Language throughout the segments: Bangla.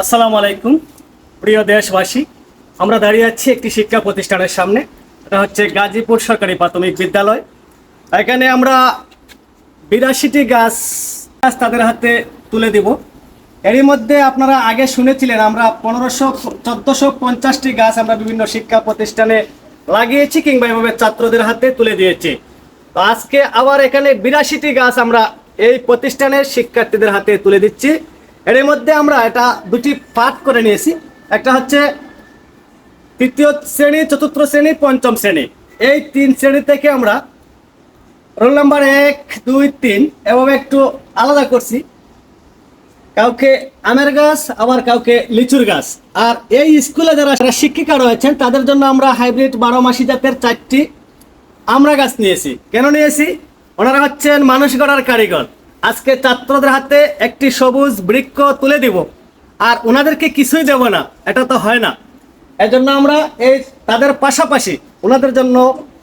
আসসালামু আলাইকুম। প্রিয় দেশবাসী, আমরা দাঁড়িয়ে আছি একটি শিক্ষা প্রতিষ্ঠানের সামনে। এটা হচ্ছে গাজীপুর সরকারি প্রাথমিক বিদ্যালয়। এখানে আমরা বিরাশিটি গাছ গাছ তাদের হাতে তুলে দেব। এরই মধ্যে আপনারা আগে শুনেছিলেন, আমরা পনেরোশো, চোদ্দোশো পঞ্চাশটি গাছ আমরা বিভিন্ন শিক্ষা প্রতিষ্ঠানে লাগিয়েছি কিংবা এভাবে ছাত্রদের হাতে তুলে দিয়েছি। তো আজকে আবার এখানে বিরাশিটি গাছ আমরা এই প্রতিষ্ঠানের শিক্ষার্থীদের হাতে তুলে দিচ্ছি। এর মধ্যে আমরা এটা দুটি পাঠ করে নিয়েছি। একটা হচ্ছে তৃতীয় শ্রেণি, চতুর্থ শ্রেণি, পঞ্চম শ্রেণি। এই তিন শ্রেণি থেকে আমরা রোল নাম্বার এক, দুই, তিন এবং একটু আলাদা করছি। কাউকে আমের গাছ, আবার কাউকে লিচুর গাছ। আর এই স্কুলে যারা যারা শিক্ষিকা রয়েছেন, তাদের জন্য আমরা হাইব্রিড বারো মাসি জাতের চারটি আমরা গাছ নিয়েছি। কেন নিয়েছি? ওনারা হচ্ছেন মানুষ গড়ার কারিগর। আজকে ছাত্রদের হাতে একটি সবুজ বৃক্ষ তুলে দিব। আর ওনাদেরকে কিছুই দেব না, এটা তো হয় না। এজন্য আমরা এই তাদের পাশাপাশি ওনাদের জন্য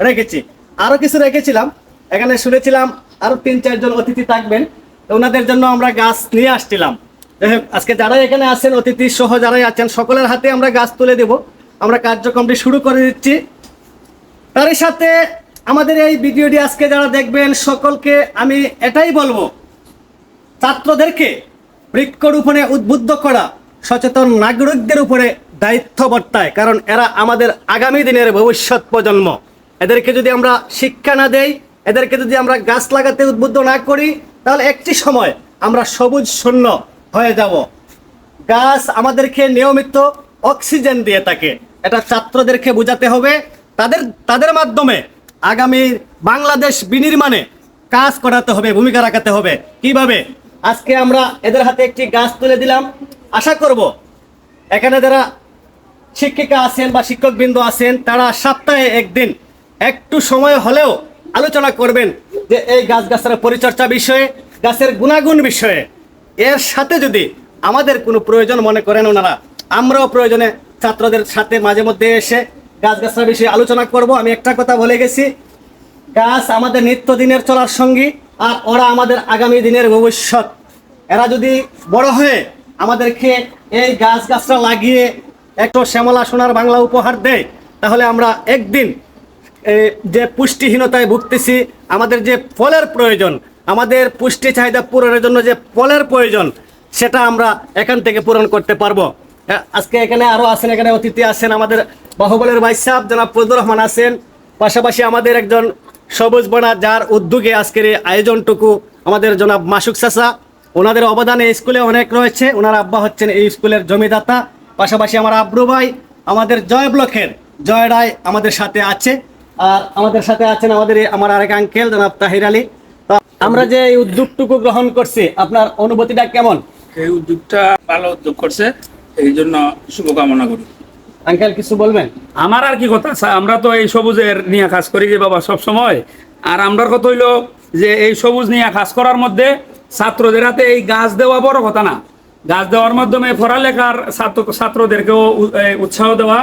রেখেছি। আরও কিছু রেখেছিলাম, এখানে শুনেছিলাম আরও তিন চারজন অতিথি থাকবেন ওনাদের জন্য আমরা গাছ নিয়ে আসছিলাম। আজকে যারাই এখানে আছেন, অতিথি সহ যারাই আছেন, সকলের হাতে আমরা গাছ তুলে দেব। আমরা কার্যক্রমটি শুরু করে দিচ্ছি। তারই সাথে আমাদের এই ভিডিওটি আজকে যারা দেখবেন, সকলকে আমি এটাই বলব ছাত্রদেরকে বৃক্ষরোপণে উদ্বুদ্ধ করা সচেতন নাগরিকদের উপরে দায়িত্ব বর্তায়, কারণ এরা আমাদের আগামী দিনের ভবিষ্যৎ প্রজন্ম। এদেরকে যদি আমরা শিক্ষা না দেই, এদেরকে যদি আমরা গাছ লাগাতে উদ্বুদ্ধ না করি, তাহলে একটি সময় আমরা সবুজ শূন্য হয়ে যাব। গাছ আমাদেরকে নিয়মিত অক্সিজেন দিয়ে থাকে। এটা ছাত্রদেরকে বোঝাতে হবে। তাদের তাদের মাধ্যমে আগামী বাংলাদেশ বিনির্মাণে কাজ করাতে হবে, ভূমিকা রাখাতে হবে। কীভাবে? আজকে আমরা এদের হাতে একটি গাছ তুলে দিলাম। আশা করব এখানে যারা শিক্ষিকা আছেন বা শিক্ষকবৃন্দ আছেন, তারা সপ্তাহে একদিন একটু সময় হলেও আলোচনা করবেন যে এই গাছ গাছের পরিচর্যা বিষয়ে, গাছের গুণাগুণ বিষয়ে। এর সাথে যদি আমাদের কোনো প্রয়োজন মনে করেন ওনারা, আমরাও প্রয়োজনে ছাত্রদের সাথে মাঝে মধ্যে এসে গাছ গাছের বিষয়ে আলোচনা করব। আমি একটা কথা বলে গেছি, গাছ আমাদের নিত্যদিনের চলার সঙ্গী আর ওরা আমাদের আগামী দিনের ভবিষ্যৎ এরা যদি বড় হয়ে আমাদেরকে এই গাছ গাছটা লাগিয়ে একটু শ্যামলা সোনার বাংলা উপহার দেয়, তাহলে আমরা একদিন যে পুষ্টিহীনতায় ভুগতেছি, আমাদের যে ফলের প্রয়োজন, আমাদের পুষ্টি চাহিদা পূরণের জন্য যে ফলের প্রয়োজন, সেটা আমরা এখান থেকে পূরণ করতে পারব। আজকে এখানে আরও আছেন, এখানে অতিথি আছেন আমাদের বাহুবলের ভাই সাহেব, জনাব ফজলুর রহমান আছেন। পাশাপাশি আমাদের একজন সবুজ বনা যার উদ্যোগে আজকের এই আয়োজনটুকু আমাদের জনাব মাসুক চাচা। ওনাদের অবদানে এই স্কুলে অনেক রয়েছে। ওনার আব্বা হচ্ছেন এই স্কুলের জমিদাতা। পাশাপাশি আমার আব্রু ভাই আমাদের জয় ব্লকের জয় রায় আমাদের সাথে আছে। আর আমাদের সাথে আছেন আমাদের আমার আরেক আঙ্কেল জনাব তাহির আলী। আমরা যে এই উদ্যোগটুকু গ্রহণ করছি আপনার অনুভূতিটা কেমন? এই উদ্যোগটা ভালো উদ্যোগ করছে। এই জন্য শুভকামনা করি। আঙ্কেল কিছু বলবেন? আমার আর কি কথা আমরা তো এই সবুজের নিয়ে কাজ করি যে বাবা সব সময় আর আমরার কথা হইল যে এই সবুজ নিয়ে কাজ করার মধ্যে ছাত্রদের হাতে এই গাছ দেওয়া বড় কথা না। গাছ দেওয়ার মাধ্যমে পড়ালেখার ছাত্র ছাত্রদেরকেও উৎসাহ দেওয়া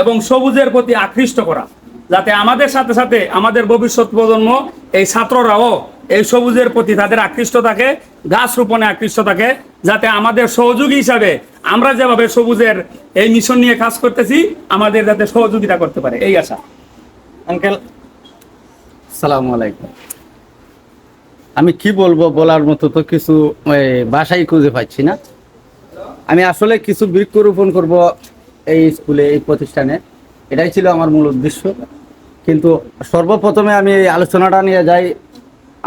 এবং সবুজের প্রতি আকৃষ্ট করা যাতে আমাদের সাথে সাথে আমাদের ভবিষ্যৎ প্রজন্ম এই ছাত্ররাও এই সবুজের প্রতি তাদের আকৃষ্ট থাকে গাছ রোপণে আকৃষ্ট থাকে যাতে আমাদের সহযোগী হিসাবে আমরা যেভাবে সবুজের এই মিশন নিয়ে কাজ করতেছি আমাদের যাতে সহযোগিতা করতে পারে এই আশা। আঙ্কেল। সালামু আলাইকুম। আমি কি বলব বলার মতো তো কিছু ভাষাই খুঁজে পাচ্ছি না। আমি আসলে কিছু বৃক্ষরোপণ করব এই স্কুলে, এই প্রতিষ্ঠানে। এটাই ছিল আমার মূল উদ্দেশ্য। কিন্তু সর্বপ্রথমে আমি এই আলোচনাটা নিয়ে যাই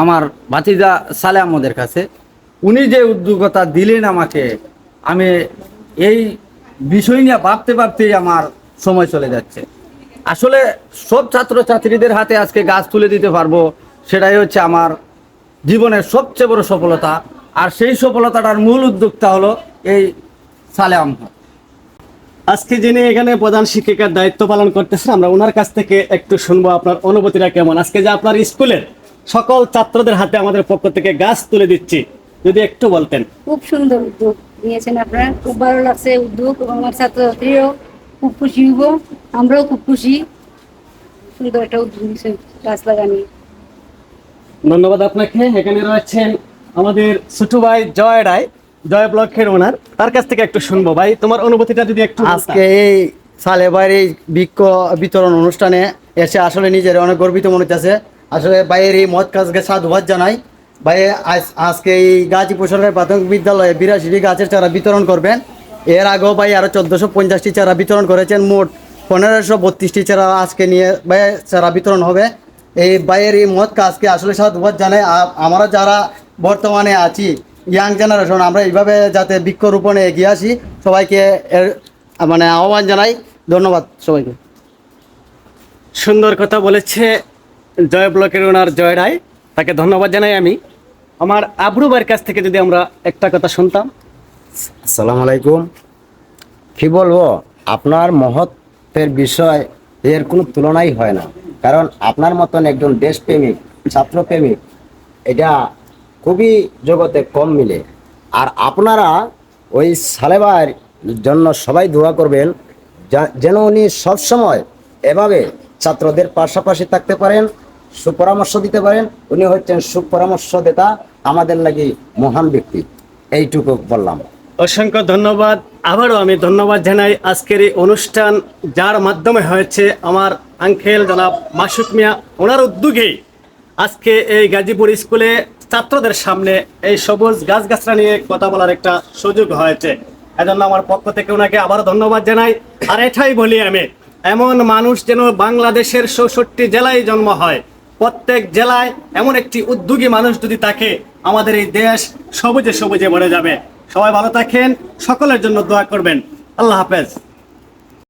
আমার ভাতিজা সালে আমাদের কাছে। উনি যে উদ্যোগতা দিলেন আমাকে, আমি এই বিষয় নিয়ে ভাবতে ভাবতেই আমার সময় চলে যাচ্ছে। আসলে সব ছাত্রছাত্রীদের হাতে আজকে গাছ তুলে দিতে পারব, সেটাই হচ্ছে আমার জীবনের সবচেয়ে বড় সফলতা। আর সেই সফলতাটার মূল উদ্যোক্তা হলো এই সালে আহমদ আজকে যিনি এখানে প্রধান শিক্ষিকার দায়িত্ব পালন করতেছেন আমরা ওনার কাছ থেকে একটু শুনব আপনার অনুভূতিটা কেমন। আজকে যে আপনার স্কুলের সকল ছাত্রদের হাতে আমাদের পক্ষ থেকে গাছ তুলে দিচ্ছি। যদি একটু বলতেন। খুব সুন্দর উদ্যোগ নিয়েছেন আপনারা। খুব ভালো লাগছে উদ্যোগ এবং আমার ছাত্রছাত্রীরাও খুব খুশি হইব। আমরাও খুব খুশি। সুন্দর একটা উদ্যোগ নিয়েছেন গাছ লাগানি ধন্যবাদ আপনাকে। এখানে রয়েছেন আমাদের ছোট ভাই জয় রায়, জয় ব্লকের ওনার। তার কাছ থেকে একটু শুনব। ভাই, তোমার অনুভূতিটা যদি একটু আজকে এই সালেবার এই বৃক্ষ বিতরণ অনুষ্ঠানে এসে আসলে নিজের অনেক গর্বিত মনে হচ্ছে আসলে ভাইয়ের এই মত কাজকে সাধুবাদ জানাই। ভাই আজ- আজকে এই গাজীপুর সরকারি প্রাথমিক বিদ্যালয়ে বিরাশিটি গাছের চারা বিতরণ করবেন। এর আগেও ভাই আরও চোদ্দোশো পঞ্চাশটি চারা বিতরণ করেছেন। মোট পনেরোশো বত্রিশটি চারা আজকে নিয়ে ভাই চারা বিতরণ হবে। এই ভাইয়ের এই মত কাজকে আসলে সাধুবাদ জানাই আমরা যারা বর্তমানে আছি ইয়াং জেনারেশন আমরা এইভাবে যাতে বৃক্ষরোপণে এগিয়ে আসি সবাইকে এর মানে আহ্বান জানাই। ধন্যবাদ সবাইকে। সুন্দর কথা বলেছে জয় ব্লকের ওনার জয় রায়। তাকে ধন্যবাদ জানাই আমি। আমার আবরু ভাইয়ের কাছ থেকে যদি আমরা একটা কথা শুনতাম। আসসালামু আলাইকুম। কি বলব আপনার মহত্বের বিষয় এর কোনো তুলনাই হয় না। কারণ আপনার মতন একজন দেশপ্রেমিক, ছাত্রপ্রেমিক, এটা খুবই জগতে কম মিলে। আর আপনারা ওই সালেবার জন্য সবাই দোয়া করবেন যেন উনি সবসময় এভাবে ছাত্রদের পাশাপাশি থাকতে পারেন, সুপরামর্শ দিতে পারেন। উনি হচ্ছেন সুপরামর্শদাতা, আমাদের লাগি মহান ব্যক্তি। এইটুকু বললাম। অসংখ্য ধন্যবাদ। আবারও আমি ধন্যবাদ জানাই আজকের এই অনুষ্ঠান, যার মাধ্যমে হয়েছে আমার আঙ্কেল জনাব মাসুক মিয়া, ওনার উদ্যোগেই আজকে এই গাজীপুর স্কুলে ছাত্রদের সামনে এই সবুজ গাছগাছরা নিয়ে কথা বলার একটা সুযোগ হয়েছে। এজন্য আমার পক্ষ থেকে ওনাকে আবারও ধন্যবাদ জানাই। আর এটাই বলি আমি, এমন মানুষ যেন বাংলাদেশের চৌষট্টি জেলায় জন্ম হয়। প্রত্যেক জেলায় এমন একটি উদ্যোগী মানুষ যদি থাকে, আমাদের এই দেশ সবুজে সবুজে ভরে যাবে। সবাই ভালো থাকেন সকলের জন্য দোয়া করবেন। আল্লাহ হাফেজ।